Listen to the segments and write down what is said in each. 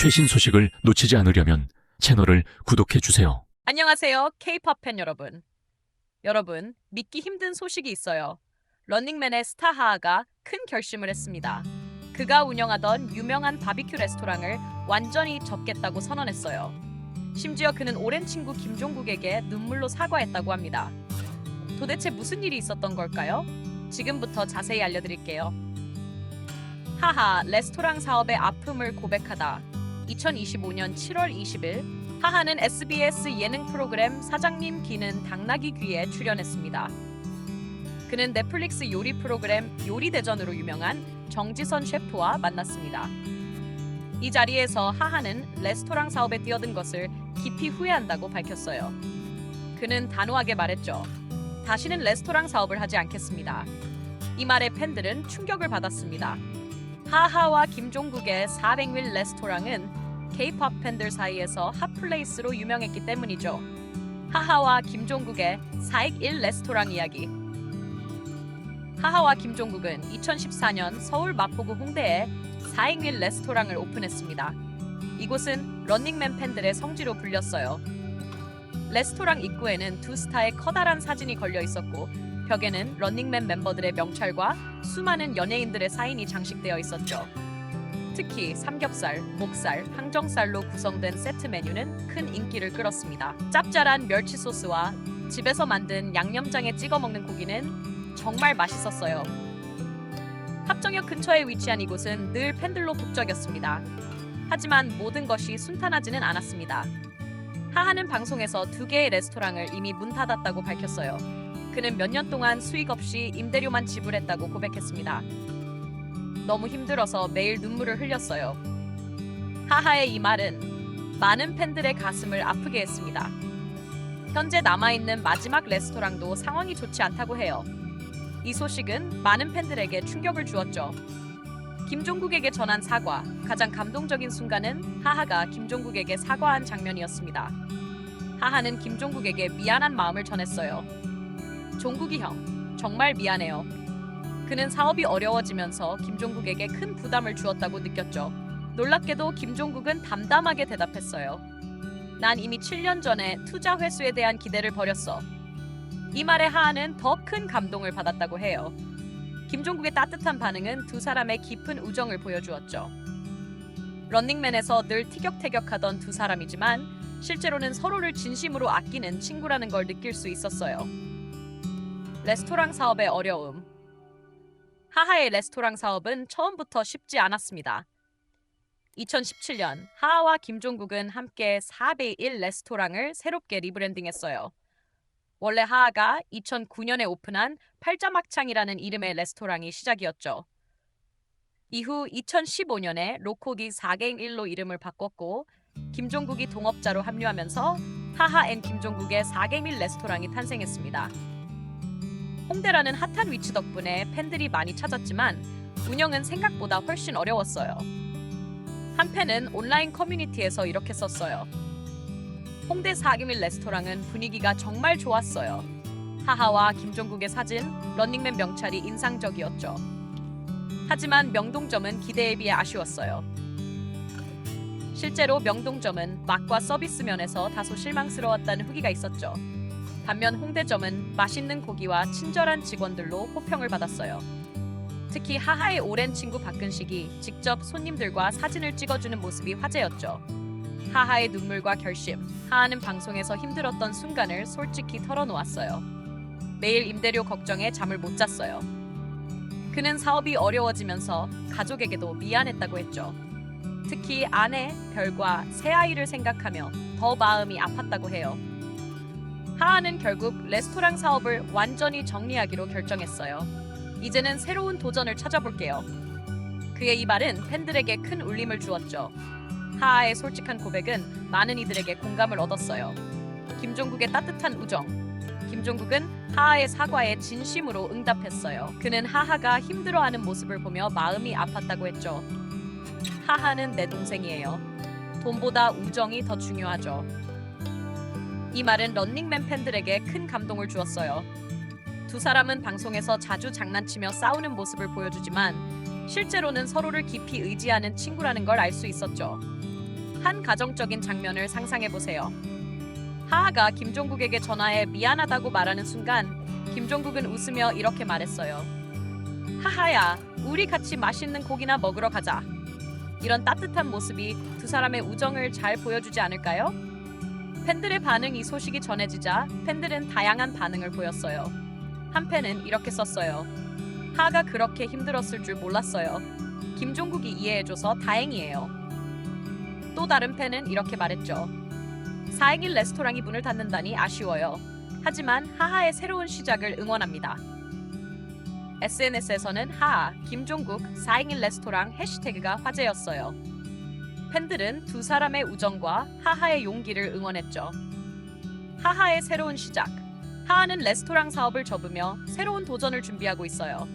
최신 소식을 놓치지 않으려면 채널을 구독해 주세요. 안녕하세요. K-pop 팬 여러분. 여러분, 믿기 힘든 소식이 있어요. 런닝맨의 스타 하하가 큰 결심을 했습니다. 그가 운영하던 유명한 바비큐 레스토랑을 완전히 접겠다고 선언했어요. 심지어 그는 오랜 친구 김종국에게 눈물로 사과했다고 합니다. 도대체 무슨 일이 있었던 걸까요? 지금부터 자세히 알려드릴게요. 하하, 레스토랑 사업의 아픔을 고백하다. 2025년 7월 20일 하하는 SBS 예능 프로그램 사장님 귀는 당나귀 귀에 출연했습니다. 그는 넷플릭스 요리 프로그램 요리 대전으로 유명한 정지선 셰프와 만났습니다. 이 자리에서 하하는 레스토랑 사업에 뛰어든 것을 깊이 후회한다고 밝혔어요. 그는 단호하게 말했죠. 다시는 레스토랑 사업을 하지 않겠습니다. 이 말에 팬들은 충격을 받았습니다. 하하와 김종국의 400일 레스토랑은 K-pop 팬들 사이에서 핫플레이스로 유명했기 때문이죠. 하하와 김종국의 4익 1 레스토랑 이야기. 하하와 김종국은 2014년 서울 마포구 홍대에 4익 1 레스토랑을 오픈했습니다. 이곳은 런닝맨 팬들의 성지로 불렸어요. 레스토랑 입구에는 두 스타의 커다란 사진이 걸려 있었고 벽에는 런닝맨 멤버들의 명찰과 수많은 연예인들의 사인이 장식되어 있었죠. 특히 삼겹살, 목살, 항정살로 구성된 세트 메뉴는 큰 인기를 끌었습니다. 짭짤한 멸치 소스와 집에서 만든 양념장에 찍어 먹는 고기는 정말 맛있었어요. 합정역 근처에 위치한 이곳은 늘 팬들로 북적였습니다. 하지만 모든 것이 순탄하지는 않았습니다. 하하는 방송에서 두 개의 레스토랑을 이미 문 닫았다고 밝혔어요. 그는 몇 년 동안 수익 없이 임대료만 지불했다고 고백했습니다. 너무 힘들어서 매일 눈물을 흘렸어요. 하하의 이 말은 많은 팬들의 가슴을 아프게 했습니다. 현재 남아있는 마지막 레스토랑도 상황이 좋지 않다고 해요. 이 소식은 많은 팬들에게 충격을 주었죠. 김종국에게 전한 사과, 가장 감동적인 순간은 하하가 김종국에게 사과한 장면이었습니다. 하하는 김종국에게 미안한 마음을 전했어요. 종국이 형, 정말 미안해요. 그는 사업이 어려워지면서 김종국에게 큰 부담을 주었다고 느꼈죠. 놀랍게도 김종국은 담담하게 대답했어요. 난 이미 7년 전에 투자 회수에 대한 기대를 버렸어. 이 말에 하하는 더 큰 감동을 받았다고 해요. 김종국의 따뜻한 반응은 두 사람의 깊은 우정을 보여주었죠. 런닝맨에서 늘 티격태격하던 두 사람이지만 실제로는 서로를 진심으로 아끼는 친구라는 걸 느낄 수 있었어요. 레스토랑 사업의 어려움. 하하의 레스토랑 사업은 처음부터 쉽지 않았습니다. 2017년 하하와 김종국은 함께 4배 1 레스토랑을 새롭게 리브랜딩했어요. 원래 하하가 2009년에 오픈한 팔자막창이라는 이름의 레스토랑이 시작이었죠. 이후 2015년에 로코기 4갱 1로 이름을 바꿨고 김종국이 동업자로 합류하면서 하하 앤 김종국의 4갱 1 레스토랑이 탄생했습니다. 홍대라는 핫한 위치 덕분에 팬들이 많이 찾았지만 운영은 생각보다 훨씬 어려웠어요. 한 팬은 온라인 커뮤니티에서 이렇게 썼어요. 홍대 4김일 레스토랑은 분위기가 정말 좋았어요. 하하와 김종국의 사진, 런닝맨 명찰이 인상적이었죠. 하지만 명동점은 기대에 비해 아쉬웠어요. 실제로 명동점은 맛과 서비스 면에서 다소 실망스러웠다는 후기가 있었죠. 반면 홍대점은 맛있는 고기와 친절한 직원들로 호평을 받았어요. 특히 하하의 오랜 친구 박근식이 직접 손님들과 사진을 찍어주는 모습이 화제였죠. 하하의 눈물과 결심, 하하는 방송에서 힘들었던 순간을 솔직히 털어놓았어요. 매일 임대료 걱정에 잠을 못 잤어요. 그는 사업이 어려워지면서 가족에게도 미안했다고 했죠. 특히 아내, 별과 새 아이를 생각하며 더 마음이 아팠다고 해요. 하하는 결국 레스토랑 사업을 완전히 정리하기로 결정했어요. 이제는 새로운 도전을 찾아볼게요. 그의 이 말은 팬들에게 큰 울림을 주었죠. 하하의 솔직한 고백은 많은 이들에게 공감을 얻었어요. 김종국의 따뜻한 우정. 김종국은 하하의 사과에 진심으로 응답했어요. 그는 하하가 힘들어하는 모습을 보며 마음이 아팠다고 했죠. 하하는 내 동생이에요. 돈보다 우정이 더 중요하죠. 이 말은 런닝맨 팬들에게 큰 감동을 주었어요. 두 사람은 방송에서 자주 장난치며 싸우는 모습을 보여주지만 실제로는 서로를 깊이 의지하는 친구라는 걸 알 수 있었죠. 한 가정적인 장면을 상상해 보세요. 하하가 김종국에게 전화해 미안하다고 말하는 순간 김종국은 웃으며 이렇게 말했어요. 하하야, 우리 같이 맛있는 고기나 먹으러 가자. 이런 따뜻한 모습이 두 사람의 우정을 잘 보여주지 않을까요? 팬들의 반응이 소식이 전해지자 팬들은 다양한 반응을 보였어요. 한 팬은 이렇게 썼어요. 하하가 그렇게 힘들었을 줄 몰랐어요. 김종국이 이해해줘서 다행이에요. 또 다른 팬은 이렇게 말했죠. 4행일 레스토랑이 문을 닫는다니 아쉬워요. 하지만 하하의 새로운 시작을 응원합니다. SNS에서는 하하, 김종국, 4행일 레스토랑 해시태그가 화제였어요. 팬들은 두 사람의 우정과 하하의 용기를 응원했죠. 하하의 새로운 시작. 하하는 레스토랑 사업을 접으며 새로운 도전을 준비하고 있어요.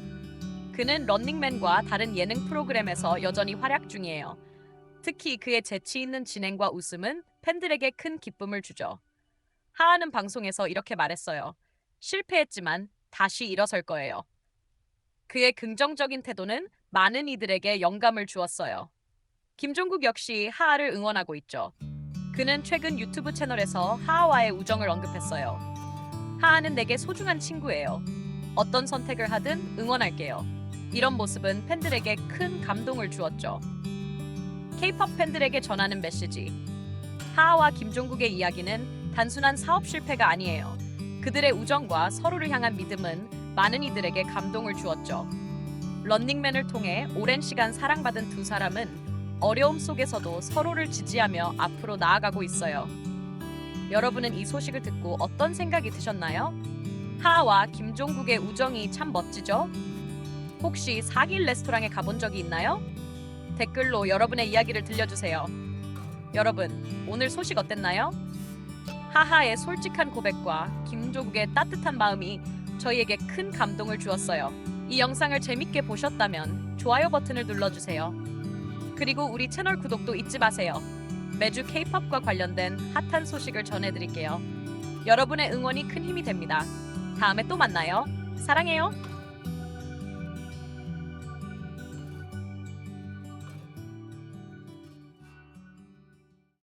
그는 런닝맨과 다른 예능 프로그램에서 여전히 활약 중이에요. 특히 그의 재치 있는 진행과 웃음은 팬들에게 큰 기쁨을 주죠. 하하는 방송에서 이렇게 말했어요. 실패했지만 다시 일어설 거예요. 그의 긍정적인 태도는 많은 이들에게 영감을 주었어요. 김종국 역시 하하를 응원하고 있죠. 그는 최근 유튜브 채널에서 하하와의 우정을 언급했어요. 하하는 내게 소중한 친구예요. 어떤 선택을 하든 응원할게요. 이런 모습은 팬들에게 큰 감동을 주었죠. K-pop 팬들에게 전하는 메시지. 하하와 김종국의 이야기는 단순한 사업 실패가 아니에요. 그들의 우정과 서로를 향한 믿음은 많은 이들에게 감동을 주었죠. 런닝맨을 통해 오랜 시간 사랑받은 두 사람은 어려움 속에서도 서로를 지지하며 앞으로 나아가고 있어요. 여러분은 이 소식을 듣고 어떤 생각이 드셨나요? 하하와 김종국의 우정이 참 멋지죠? 혹시 4길 레스토랑에 가본 적이 있나요? 댓글로 여러분의 이야기를 들려주세요. 여러분, 오늘 소식 어땠나요? 하하의 솔직한 고백과 김종국의 따뜻한 마음이 저희에게 큰 감동을 주었어요. 이 영상을 재밌게 보셨다면 좋아요 버튼을 눌러주세요. 그리고 우리 채널 구독도 잊지 마세요. 매주 K-팝과 관련된 핫한 소식을 전해드릴게요. 여러분의 응원이 큰 힘이 됩니다. 다음에 또 만나요. 사랑해요.